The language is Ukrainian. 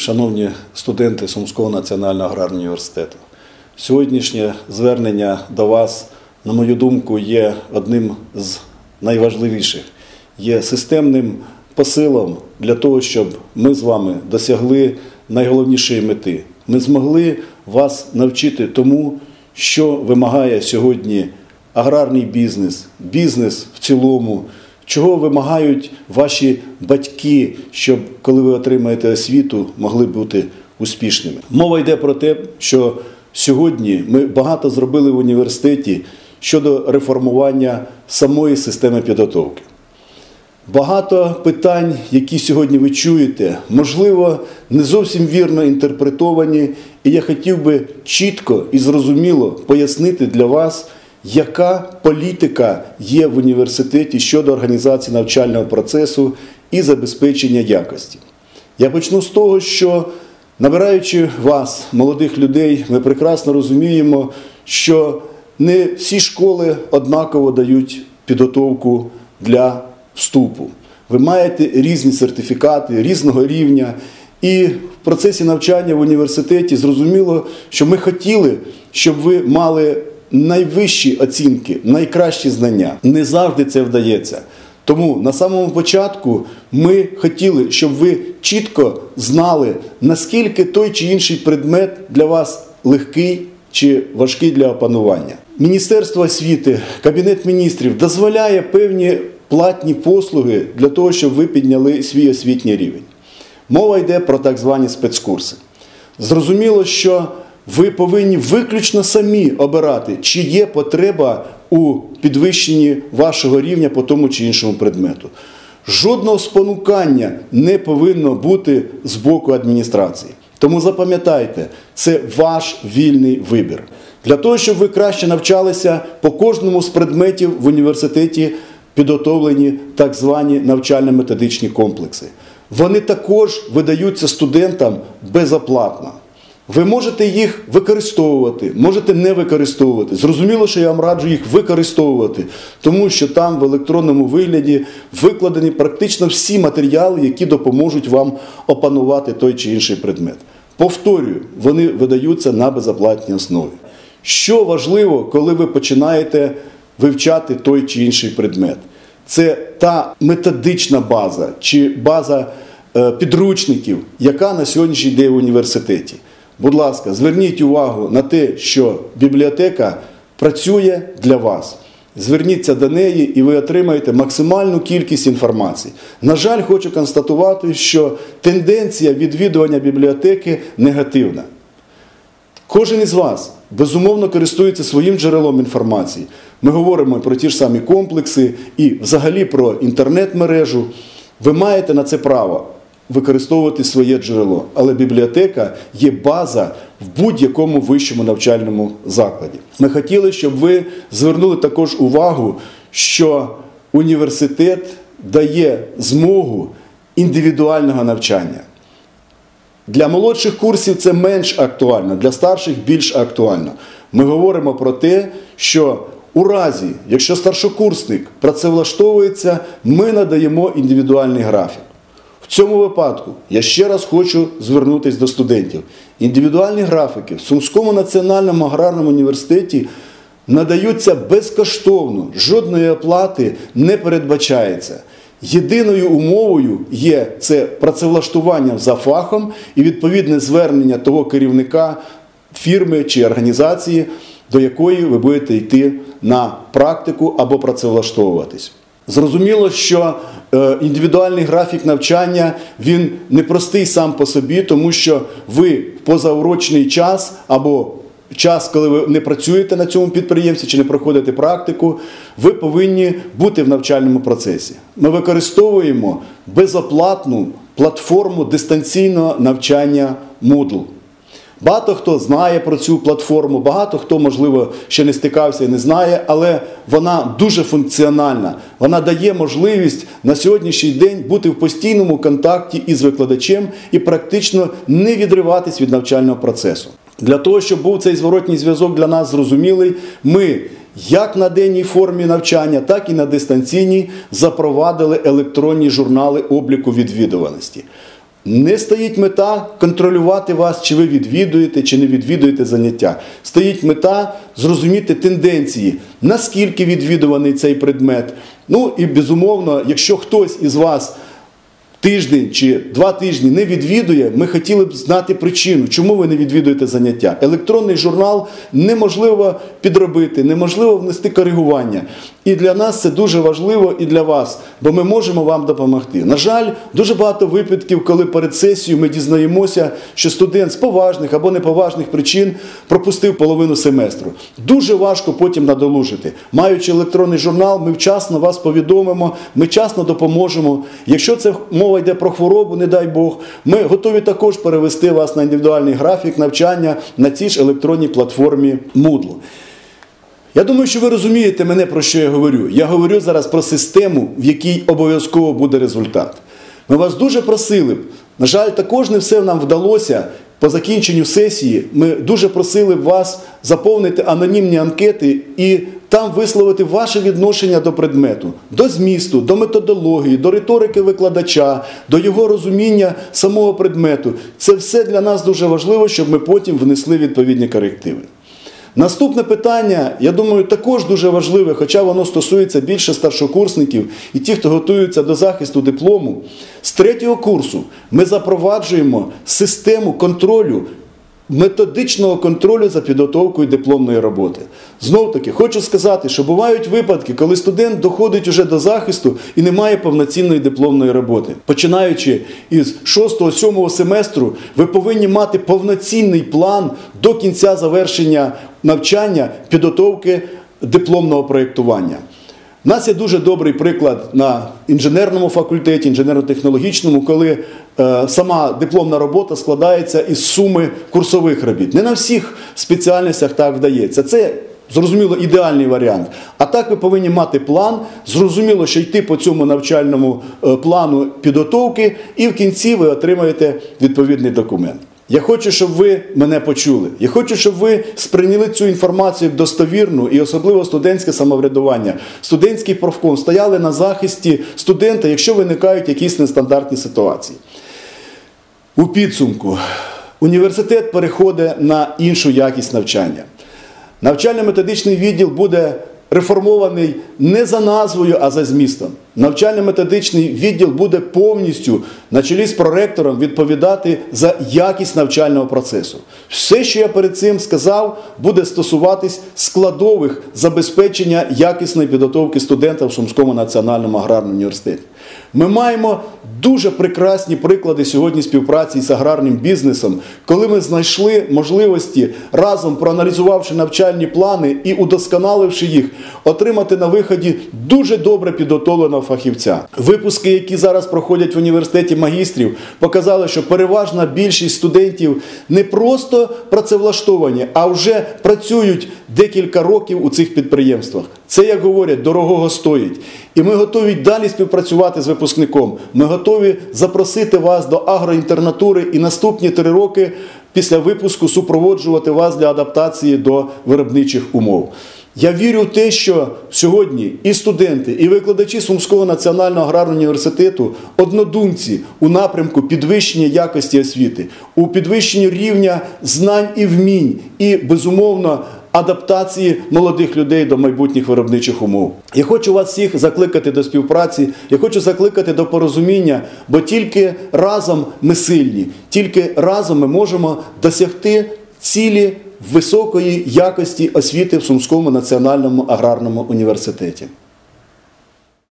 шановні студенти Сумського національного аграрного університету. Сьогоднішнє звернення до вас, на мою думку, є одним з найважливіших, є системним посилом для того, щоб ми з вами досягли найголовнішої мети. Ми змогли вас навчити тому, що вимагає сьогодні аграрний бізнес, бізнес в цілому, чого вимагають ваші батьки, щоб коли ви отримаєте освіту, могли бути успішними. Мова йде про те, що сьогодні ми багато зробили в університеті щодо реформування самої системи підготовки. Багато питань, які сьогодні ви чуєте, можливо, не зовсім вірно інтерпретовані, і я хотів би чітко і зрозуміло пояснити для вас, яка політика є в університеті щодо організації навчального процесу і забезпечення якості. Я почну з того, що набираючи вас, молодих людей, ми прекрасно розуміємо, що не всі школи однаково дають підготовку для вступу. Ви маєте різні сертифікати різного рівня. І в процесі навчання в університеті зрозуміло, що ми хотіли, щоб ви мали найвищі оцінки, найкращі знання. Не завжди це вдається. Тому на самому початку ми хотіли, щоб ви чітко знали, наскільки той чи інший предмет для вас легкий чи важкий для опанування. Міністерство освіти, Кабінет міністрів дозволяє певні платні послуги для того, щоб ви підняли свій освітній рівень. Мова йде про так звані спецкурси. Зрозуміло, що ви повинні виключно самі обирати, чи є потреба у підвищенні вашого рівня по тому чи іншому предмету. Жодного спонукання не повинно бути з боку адміністрації. Тому запам'ятайте, це ваш вільний вибір. Для того, щоб ви краще навчалися по кожному з предметів в університеті підготовлені так звані навчально-методичні комплекси. Вони також видаються студентам безоплатно. Ви можете їх використовувати, можете не використовувати. Зрозуміло, що я вам раджу їх використовувати, тому що там в електронному вигляді викладені практично всі матеріали, які допоможуть вам опанувати той чи інший предмет. Повторюю, вони видаються на безоплатній основі. Що важливо, коли ви починаєте вивчати той чи інший предмет? Це та методична база чи база е, підручників, яка на сьогоднішній день в університеті. Будь ласка, зверніть увагу на те, що бібліотека працює для вас. Зверніться до неї і ви отримаєте максимальну кількість інформації. На жаль, хочу констатувати, що тенденція відвідування бібліотеки негативна. Кожен із вас безумовно користується своїм джерелом інформації. Ми говоримо про ті ж самі комплекси і взагалі про інтернет-мережу. Ви маєте на це право використовувати своє джерело, але бібліотека є база в будь-якому вищому навчальному закладі. Ми хотіли, щоб ви звернули також увагу, що університет дає змогу індивідуального навчання. Для молодших курсів це менш актуально, для старших більш актуально. Ми говоримо про те, що у разі, якщо старшокурсник працевлаштовується, ми надаємо індивідуальний графік. В цьому випадку я ще раз хочу звернутися до студентів. Індивідуальні графіки в Сумському національному аграрному університеті надаються безкоштовно, жодної оплати не передбачається. Єдиною умовою є це працевлаштування за фахом і відповідне звернення того керівника фірми чи організації, до якої ви будете йти на практику або працевлаштовуватись. Зрозуміло, що е, індивідуальний графік навчання він непростий сам по собі, тому що ви в позаурочний час або час, коли ви не працюєте на цьому підприємстві чи не проходите практику, ви повинні бути в навчальному процесі. Ми використовуємо безоплатну платформу дистанційного навчання Moodle. Багато хто знає про цю платформу, багато хто, можливо, ще не стикався і не знає, але вона дуже функціональна. Вона дає можливість на сьогоднішній день бути в постійному контакті із викладачем і практично не відриватись від навчального процесу. Для того, щоб був цей зворотній зв'язок для нас зрозумілий, ми як на денній формі навчання, так і на дистанційній запровадили електронні журнали обліку відвідуваності. Не стоїть мета контролювати вас, чи ви відвідуєте, чи не відвідуєте заняття. Стоїть мета зрозуміти тенденції, наскільки відвідуваний цей предмет. Ну і безумовно, якщо хтось із вас тиждень чи два тижні не відвідує, ми хотіли б знати причину, чому ви не відвідуєте заняття. Електронний журнал неможливо підробити, неможливо внести коригування. І для нас це дуже важливо і для вас, бо ми можемо вам допомогти. На жаль, дуже багато випадків, коли перед сесією ми дізнаємося, що студент з поважних або неповажних причин пропустив половину семестру. Дуже важко потім надолужити. Маючи електронний журнал, ми вчасно вас повідомимо, ми вчасно допоможемо. Якщо це мова йде про хворобу, не дай Бог, ми готові також перевести вас на індивідуальний графік навчання на цій ж електронній платформі Moodle. Я думаю, що ви розумієте мене, про що я говорю. Я говорю зараз про систему, в якій обов'язково буде результат. Ми вас дуже просили. б. На жаль, також не все нам вдалося. По закінченню сесії ми дуже просили б вас заповнити анонімні анкети і там висловити ваше відношення до предмету, до змісту, до методології, до риторики викладача, до його розуміння самого предмету. Це все для нас дуже важливо, щоб ми потім внесли відповідні корективи. Наступне питання, я думаю, також дуже важливе, хоча воно стосується більше старшокурсників і ті, хто готуються до захисту диплому. З третього курсу ми запроваджуємо систему контролю, методичного контролю за підготовкою дипломної роботи. Знов таки, хочу сказати, що бувають випадки, коли студент доходить уже до захисту і не має повноцінної дипломної роботи. Починаючи із 6-7 семестру, ви повинні мати повноцінний план до кінця завершення навчання підготовки дипломного проєктування. У нас є дуже добрий приклад на інженерному факультеті, інженерно-технологічному, коли е, сама дипломна робота складається із суми курсових робіт. Не на всіх спеціальностях так вдається. Це зрозуміло ідеальний варіант. А так ви повинні мати план, зрозуміло, що йти по цьому навчальному е, плану підготовки, і в кінці ви отримаєте відповідний документ. Я хочу, щоб ви мене почули. Я хочу, щоб ви сприйняли цю інформацію достовірну і особливо студентське самоврядування. Студентський профком стояли на захисті студента, якщо виникають якісь нестандартні ситуації. У підсумку університет переходить на іншу якість навчання. Навчально-методичний відділ буде реформований не за назвою, а за змістом. Навчально-методичний відділ буде повністю на чолі з проректором відповідати за якість навчального процесу. Все, що я перед цим сказав, буде стосуватись складових забезпечення якісної підготовки студента в Сумському національному аграрному університеті. Ми маємо дуже прекрасні приклади сьогодні співпраці з аграрним бізнесом, коли ми знайшли можливості разом проаналізувавши навчальні плани і удосконаливши їх, отримати на виході дуже добре підготовленого фахівця. Випуски, які зараз проходять в університеті магістрів, показали, що переважна більшість студентів не просто працевлаштовані, а вже працюють декілька років у цих підприємствах. Це, як говорять, дорогого стоїть. І ми готові далі співпрацювати з випускником. Ми готові запросити вас до агроінтернатури і наступні три роки після випуску супроводжувати вас для адаптації до виробничих умов. Я вірю в те, що сьогодні і студенти, і викладачі Сумського національного аграрного університету однодумці у напрямку підвищення якості освіти, у підвищенні рівня знань і вмінь, і безумовно адаптації молодих людей до майбутніх виробничих умов. Я хочу вас всіх закликати до співпраці, я хочу закликати до порозуміння, бо тільки разом ми сильні, тільки разом ми можемо досягти цілі високої якості освіти в Сумському національному аграрному університеті.